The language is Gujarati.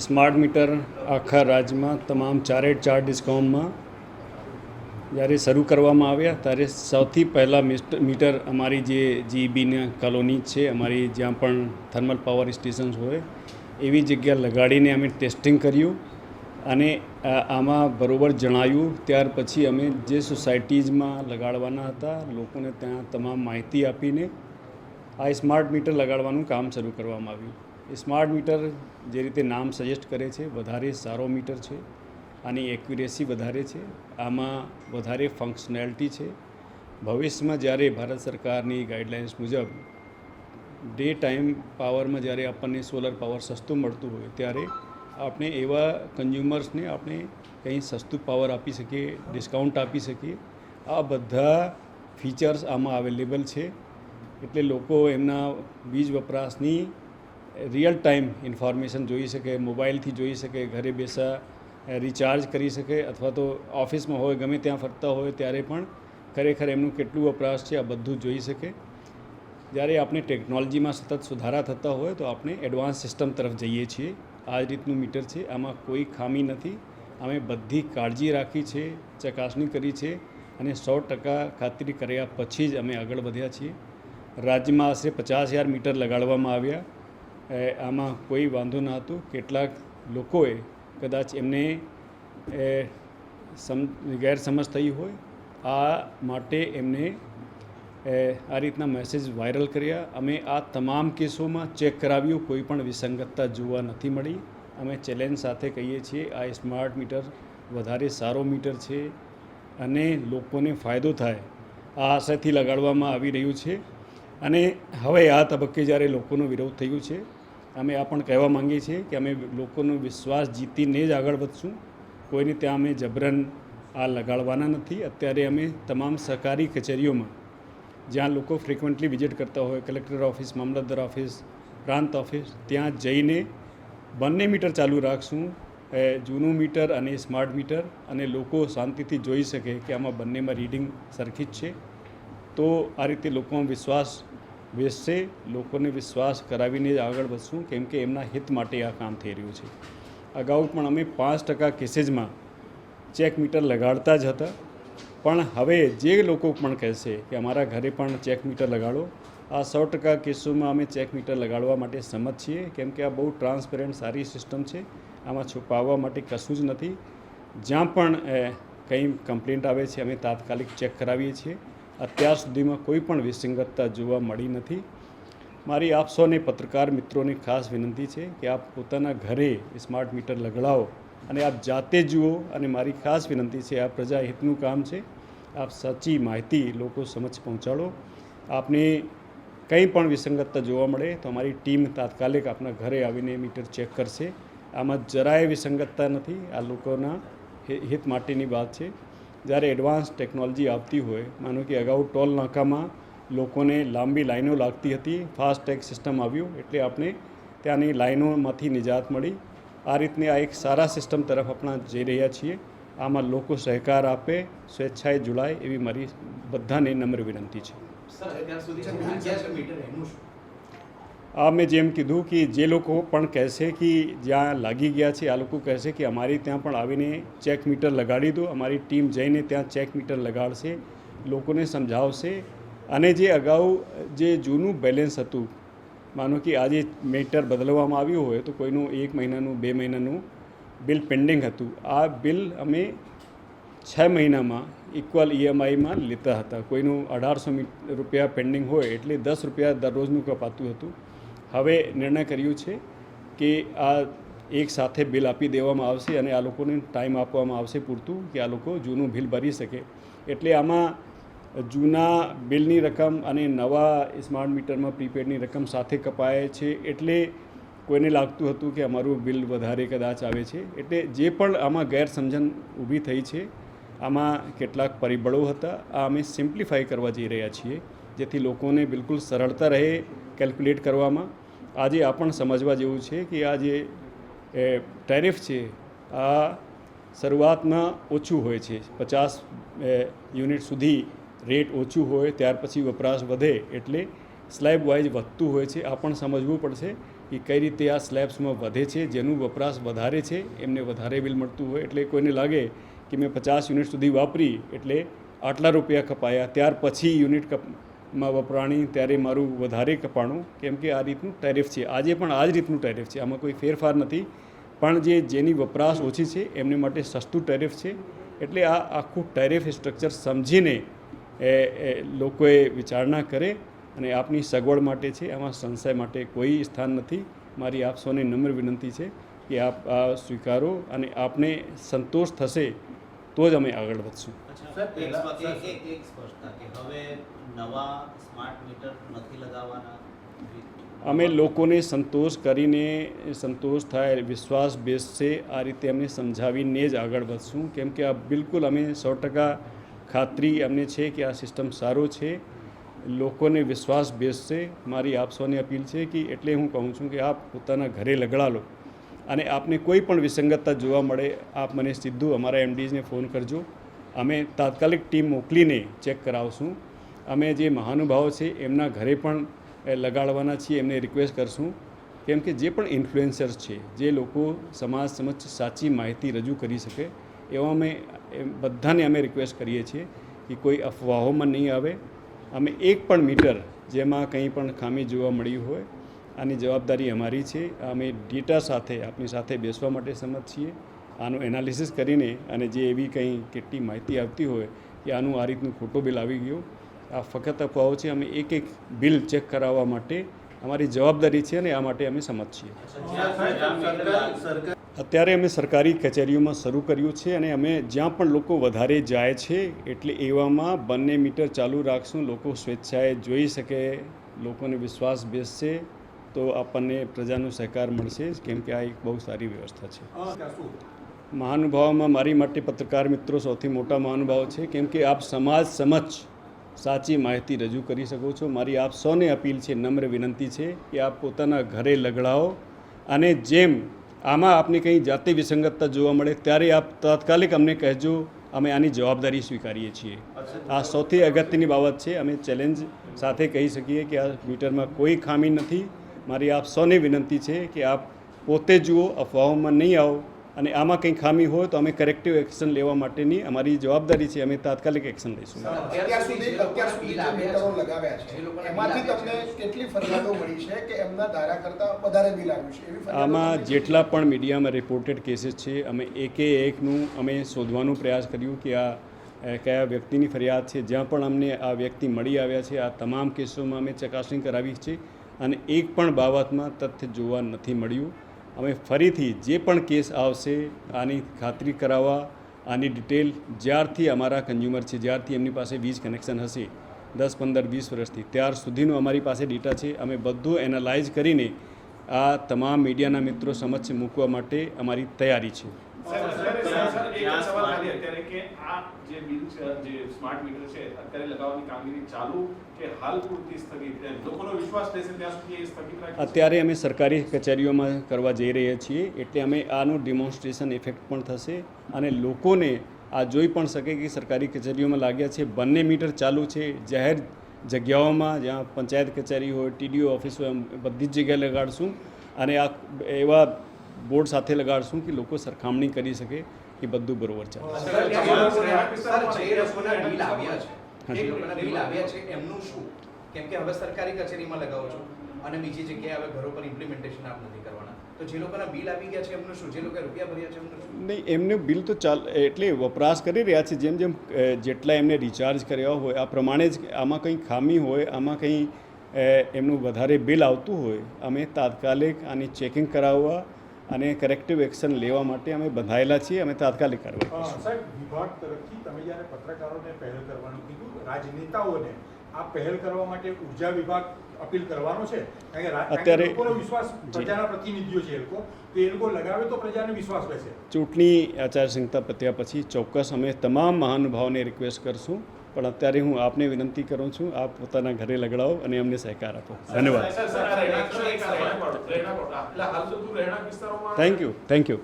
સ્માર્ટ મીટર આખા રાજ્યમાં તમામ ચારે ચાર ડિસ્કોમમાં જ્યારે શરૂ કરવામાં આવ્યા, ત્યારે સૌથી પહેલાં મીટર અમારી જે જીબીના કોલોની છે, અમારી જ્યાં પણ થર્મલ પાવર સ્ટેશન્સ હોય, એવી જગ્યા લગાડીને અમે ટેસ્ટિંગ કર્યું અને આમાં બરોબર જણાયું. ત્યાર પછી અમે જે સોસાયટીઝમાં લગાડવાના હતા, લોકોને ત્યાં તમામ માહિતી આપીને આ સ્માર્ટ મીટર લગાડવાનું કામ શરૂ કરવામાં આવ્યું. એ સ્માર્ટ મીટર જે રીતે નામ સજેસ્ટ કરે છે, વધારે સારો મીટર છે આની એક્યુરેસી વધારે છે. આમાં વધારે ફંક્શનાલિટી છે. ભવિષ્યમાં જ્યારે ભારત સરકારની ગાઈડલાઇન્સ મુજબ ડે ટાઈમ પાવરમાં જ્યારે આપણને સોલર પાવર સસ્તું મળતું હોય ત્યારે આપણે એવા કન્ઝ્યુમર્સને આપણે કંઈ સસ્તું પાવર આપી શકીએ ડિસ્કાઉન્ટ આપી શકીએ. આ બધા ફીચર્સ આમાં અવેલેબલ છે. એટલે લોકો એમના વીજ વપરાશની રિયલ ટાઈમ ઇન્ફોર્મેશન જોઈ શકે, મોબાઈલથી જોઈ શકે, ઘરે બેસા રિચાર્જ કરી શકે અથવા તો ઓફિસમાં હોય, ગમે ત્યાં ફરતા હોય ત્યારે પણ ખરેખર એમનું કેટલું વપરાશ છે આ બધું જોઈ શકે. જ્યારે આપણે ટેકનોલોજીમાં સતત સુધારા થતા હોય તો આપણે એડવાન્સ સિસ્ટમ તરફ જઈએ છીએ. આ રીતનું મીટર છે. આમાં કોઈ ખામી નથી. અમે બધી કાળજી રાખી છે, ચકાસણી કરી છે અને સો ટકા ખાતરી કર્યા પછી જ અમે આગળ વધ્યા છીએ. રાજ્યમાં આશરે પચાસ હજાર મીટર લગાડવામાં આવ્યા. આમાં કોઈ વાંધો ન હતો. કેટલાક લોકોએ કદાચ એમને સમ, ગેરસમજ થઈ હોય, આ માટે એમને આ રીતના મેસેજ વાયરલ કર્યા. અમે આ તમામ કેસોમાં ચેક કરાવ્યું, કોઈ પણ વિસંગતતા જોવા નથી મળી. અમે ચેલેન્જ સાથે કહીએ છીએ, આ સ્માર્ટ મીટર વધારે સારો મીટર છે અને લોકોને ફાયદો થાય, આ આશાથી લગાડવામાં આવી રહ્યું છે. અને હવે આ તબક્કે જ્યારે લોકોનો વિરોધ થયો છે અમે આ પણ કહેવા માંગીએ છીએ કે અમે લોકોનો વિશ્વાસ જીતીને જ આગળ વધશું. કોઈને ત્યાં અમે જબરન આ લગાડવાના નથી. અત્યારે અમે તમામ સરકારી કચેરીઓમાં, જ્યાં લોકો ફ્રિકવન્ટલી વિઝિટ કરતા હોય કલેક્ટર ઓફિસ મામલતદાર ઓફિસ પ્રાંત ઓફિસ ત્યાં જઈને બંને મીટર ચાલુ રાખશું. જૂનું મીટર અને સ્માર્ટ મીટર અને લોકો શાંતિથી જોઈ શકે કે આમાં બંનેમાં રીડિંગ સરખી જ છે. તો આ રીતે લોકોમાં વિશ્વાસ બેસશે લોકોને વિશ્વાસ કરાવીને જ આગળ વધશું, કેમ કે એમના હિત માટે આ કામ થઈ રહ્યું છે. અગાઉ પણ અમે પાંચ ટકા કેસીસમાં ચેક મીટર લગાડતા જ હતા. પણ હવે જે લોકો પણ કહેશે કે અમારા ઘરે પણ ચેક મીટર લગાડો, આ સો ટકા કેસોમાં અમે ચેક મીટર લગાડવા માટે સંમત છીએ, કેમ કે આ બહુ ટ્રાન્સપેરન્ટ સારી સિસ્ટમ છે. આમાં છુપાવવા માટે કશું જ નથી. જ્યાં પણ કંઈ કમ્પ્લેન્ટ આવે છે, અમે તાત્કાલિક ચેક કરાવીએ છીએ. અત્યાર સુધીમાં કોઈ પણ વિસંગતતા જોવા મળી નથી. મારી આપ સૌને પત્રકાર મિત્રોને ખાસ વિનંતી છે કે આપ પોતાના ઘરે સ્માર્ટ મીટર લગાડો અને આપ જાતે જુઓ અને મારી ખાસ વિનંતી છે, આ પ્રજાહિતનું કામ છે. આપ સાચી માહિતી લોકો સમક્ષ પહોંચાડો. આપને કંઈ પણ વિસંગતતા જોવા મળે તો અમારી ટીમ તાત્કાલિક આપના ઘરે આવીને મીટર ચેક કરશે. આમાં જરાય વિસંગતતા નથી. આ લોકોના હિત માટેની વાત છે. જ્યારે એડવાન્સ ટેકનોલોજી આવતી હોય, માનો કે અગાઉ ટોલ નાકામાં લોકોને લાંબી લાઈનો લાગતી હતી ફાસ્ટ ટેગ સિસ્ટમ આવ્યું, એટલે આપણે ત્યાંની લાઈનોમાંથી નિજાત મળી. આ રીતની આ એક સારા સિસ્ટમ તરફ આપણા જઈ રહ્યા છીએ. આમાં લોકો સહકાર આપે, સ્વેચ્છાએ જોડાય એવી મારી બધાને નમ્ર વિનંતી છે. સર, અત્યાર સુધી મીટર આ મેં જેમ કીધું કે જે લોકો પણ કહેશે કે જ્યાં લાગી ગયા છે, આ લોકો કહેશે કે અમારી ત્યાં પણ આવીને ચેક મીટર લગાડી દો, અમારી ટીમ જઈને ત્યાં ચેક મીટર લગાડશે, લોકોને સમજાવશે. અને જે અગાઉ જે જૂનું બેલેન્સ હતું, માનો કે આજે મીટર બદલવામાં આવ્યું હોય તો કોઈનું એક મહિનાનું, બે મહિનાનું બિલ પેન્ડિંગ હતું. આ બિલ અમે છ મહિનામાં ઇક્વલ ઈએમઆઈમાં લેતા હતા. કોઈનું અઢારસો રૂપિયા પેન્ડિંગ હોય એટલે દસ રૂપિયા દરરોજનું કપાતું હતું. હવે નિર્ણય કર્યું છે કે આ એક સાથે બિલ આપી દેવામાં આવશે અને આ લોકોને ટાઈમ આપવામાં આવશે પૂરતું કે આ લોકો જૂનું બિલ ભરી શકે. એટલે આમાં જૂના બિલની રકમ અને નવા સ્માર્ટ મીટરમાં પ્રીપેડની રકમ સાથે કપાય છે એટલે કોઈને લાગતું હતું કે અમારું બિલ વધારે કદાચ આવે છે. એટલે જે પણ આમાં ગેરસમજણ ઊભી થઈ છે, આમાં કેટલાક પરિબળો હતા, આ અમે સિમ્પ્લિફાઈ કરવા જઈ રહ્યા છીએ, જેથી લોકોને બિલકુલ સરળતા રહે કેલ્ક્યુલેટ કરવામાં. આજે આ પણ સમજવા જેવું છે કે આ જે ટેરિફ છે, આ શરૂઆતમાં ઓછું હોય છે. પચાસ યુનિટ સુધી રેટ ઓછું હોય, ત્યાર પછી વપરાશ વધે એટલે સ્લેબ વાઇઝ વધતું હોય છે. આ પણ સમજવું પડશે કે કઈ રીતે આ સ્લેબ્સમાં વધે છે, જેનું વપરાશ વધારે છે, એમને વધારે બિલ મળતું હોય. એટલે કોઈને લાગે કે મેં પચાસ યુનિટ સુધી વાપરી એટલે આટલા રૂપિયા કપાયા, ત્યાર પછી યુનિટ કપ માં વપરાણી ત્યારે મારું વધારે કપાણું કેમ કે આ રીતનું ટેરિફ છે. આજે પણ આ જ રીતનું ટેરિફ છે. આમાં કોઈ ફેરફાર નથી. પણ જે જેની વપરાશ ઓછી છે એમને માટે સસ્તું ટેરિફ છે. એટલે આ આખું ટેરિફ સ્ટ્રક્ચર સમજીને એ લોકોએ વિચારણા કરે અને આપની સગવડ માટે છે. આમાં સંશય માટે કોઈ સ્થાન નથી. મારી આપ સૌને નમ્ર વિનંતી છે કે આપ આ સ્વીકારો અને આપને સંતોષ થશે તો જ અમે આગળ વધશું. સર, એક સ્પષ્ટતા કે હવે નવા સ્માર્ટ નથી અમે લોકોને સંતોષ કરીને, સંતોષ થાય, વિશ્વાસ બેસશે, આ રીતે અમને સમજાવીને જ આગળ વધશું. કેમ કે આ બિલકુલ અમે સો ટકા ખાતરી અમને છે કે આ સિસ્ટમ સારો છે. લોકોને વિશ્વાસ બેસશે. મારી આપ સૌને અપીલ છે કે એટલે હું કહું છું કે આપ પોતાના ઘરે લગડા લો. અને આપને કોઈ પણ વિસંગતતા જોવા મળે, આપ મને સીધું અમારા એમડીઝને ફોન કરજો. અમે તાત્કાલિક ટીમ મોકલીને ચેક કરાવશું. અમે જે મહાનુભાવો છે, એમના ઘરે પણ લગાડવાના છીએ, એમને રિક્વેસ્ટ કરશું. કેમ કે જે પણ ઇન્ફ્લુએન્સર્સ છે, જે લોકો સમાજ સમક્ષ સાચી માહિતી રજૂ કરી શકે, એવા અમે બધાને અમે રિક્વેસ્ટ કરીએ છીએ કે કોઈ અફવાઓમાં નહીં આવે. અમે એક પણ મીટર જેમાં કંઈ પણ ખામી જોવા મળી હોય, આની જવાબદારી અમારી છે. અમે ડેટા સાથે, આપની સાથે બેસવા માટે સંમત છીએ. આનું એનાલિસિસ કરીને અને જે એવી કંઈ કેટલી માહિતી આવતી હોય કે આનું આ રીતનું ખોટો બિલ આવી ગયું. આ ફક્ત અફવાઓ છે, અમે એક એક બિલ ચેક કરાવવા માટે અમારી જવાબદારી છે અને આ માટે અમે સંમત છીએ. અત્યારે અમે સરકારી કચેરીઓમાં શરૂ કર્યું છે અને અમે જ્યાં પણ લોકો વધારે જાય છે, એટલે એવામાં બંને મીટર ચાલુ રાખશું, લોકો સ્વેચ્છાએ જોઈ શકે, લોકોને વિશ્વાસ બેસશે, તો આપણને પ્રજાનો સહકાર મળશે, કેમ કે આ એક બહુ સારી વ્યવસ્થા છે. મહાનુભાવમાં મારી માટે પત્રકાર મિત્રો સૌથી મોટા મહાનુભાવ છે, કેમ કે આપ સમાજ સમક્ષ સાચી માહિતી રજૂ કરી શકો છો. મારી આપ સૌને અપીલ છે, નમ્ર વિનંતી છે કે આપ પોતાના ઘરે લગડાઓ અને જેમ આમાં આપને કંઈ જાતિ વિસંગતતા જોવા મળે ત્યારે આપ તાત્કાલિક અમને કહેજો, અમે આની જવાબદારી સ્વીકારીએ છીએ. આ સૌથી અગત્યની બાબત છે. અમે ચેલેન્જ સાથે કહી શકીએ કે આ મીટરમાં કોઈ ખામી નથી. મારી આપ સૌને વિનંતી છે કે આપ પોતે જુઓ, અફવાઓમાં નહીં આવો. અને આમાં કંઈ ખામી હોય તો અમે કરેક્ટિવ એક્શન લેવા માટેની અમારી જવાબદારી છે અમે તાત્કાલિક એક્શન લઈશું. અત્યાર સુધી અત્યાર સુધી જે મીટરો લગાવ્યા છે એમાંથી તમને કેટલી ફરિયાદો મળી છે કે એમના ધારા કરતાં વધારે બિલ આવ્યું છે? એવી આમાં જેટલા પણ મીડિયામાં રિપોર્ટેડ કેસીસ છે અમે એકે એકનું અમે શોધવાનો પ્રયાસ કર્યું કે આ કયા વ્યક્તિની ફરિયાદ છે જ્યાં પણ અમને આ વ્યક્તિ મળી આવ્યા છે આ તમામ કેસોમાં અમે ચકાસણી કરાવી છે અને એક પણ બાબતમાં તથ્ય જોવા નથી મળ્યું. અમે ફરીથી જે પણ કેસ આવશે, આની ખાતરી કરાવવા, આની ડિટેલ જ્યારથી અમારા કન્ઝ્યુમર છે, જ્યારથી એમની પાસે વીજ કનેક્શન હશે, દસ, પંદર, વીસ વર્ષથી, ત્યાર સુધીનું અમારી પાસે ડેટા છે. અમે બધું એનાલાઇઝ કરીને આ તમામ મીડિયાના મિત્રો સમક્ષ મૂકવા માટે અમારી તૈયારી છે. અત્યારે કે આ જે બિલ જે સ્માર્ટ મીટર છે અત્યારે લગાવવાની કામગીરી ચાલુ કે હાલ પૂરતી સ્થગિત લોકોનો વિશ્વાસ રહેશે ત્યાં સુધી સ્થગિત રાખી અત્યારે અમે સરકારી કચેરીઓમાં કરવા જઈ રહ્યા છીએ એટલે અમે આનું ડેમોન્સ્ટ્રેશન ઇફેક્ટ પણ થશે અને લોકોને આ જોઈ પણ શકે કે સરકારી કચેરીઓમાં લાગ્યા છે. બંને મીટર ચાલુ છે જાહેર જગ્યાઓમાં જ્યાં પંચાયત કચેરી હોય ટીડીઓ ઓફિસ હોય એમ બધી જ જગ્યાએ લગાડશું. અને આ એવા બોર્ડ સાથે લગાડશું કે લોકો સરખામણી કરી શકે કે બધું બરોબર ચાલે. કેમ કે હવે સરકારી કચેરીમાં લગાવો છો અને બીજી જગ્યાએ હવે ઘરો પર ઇમ્પ્લિમેન્ટેશન આપ નથી કરવાના. તો જે લોકોના બિલ આવી ગયા છે એમનું શું? જે લોકોએ રૂપિયા ભર્યા છે એમનું શું? નહીં એમને બિલ તો ચાલ એટલે વપરાશ કરી રહ્યા છે. જેમ જેમ જેટલા એમને રિચાર્જ કર્યા હોય આ પ્રમાણે જ આમાં કંઈ ખામી હોય આમાં કંઈ એમનું વધારે બિલ આવતું હોય અમે તાત્કાલિક આની ચેકિંગ કરાવવા અને કરેક્ટિવ એક્શન લેવા માટે અમે બંધાયેલા છીએ અમે તાત્કાલિક કાર્યવાહી સાહેબ વિભાગ તરફથી તમે જ્યારે પત્રકારોને પહેલ કરવાનું કીધું રાજનેતાઓને આ પહેલ કરવા માટે ઊર્જા વિભાગ અપીલ કરવાનો છે? અત્યારે- વિશ્વાસ. પ્રજાના પ્રતિનિધિઓ છે એ લોકો તો એ લોકો લગાવે તો પ્રજાને વિશ્વાસ રહેશે ચૂંટણી આચારસંહિતા પત્યા પછી ચોક્કસ અમે તમામ મહાનુભાવોને રિક્વેસ્ટ કરશું. પણ અત્યારે હું આપને વિનંતી કરું છું, આપ પોતાના ઘરે લગડાવો અને અમને સહકાર આપો. ધન્યવાદ. Thank you thank you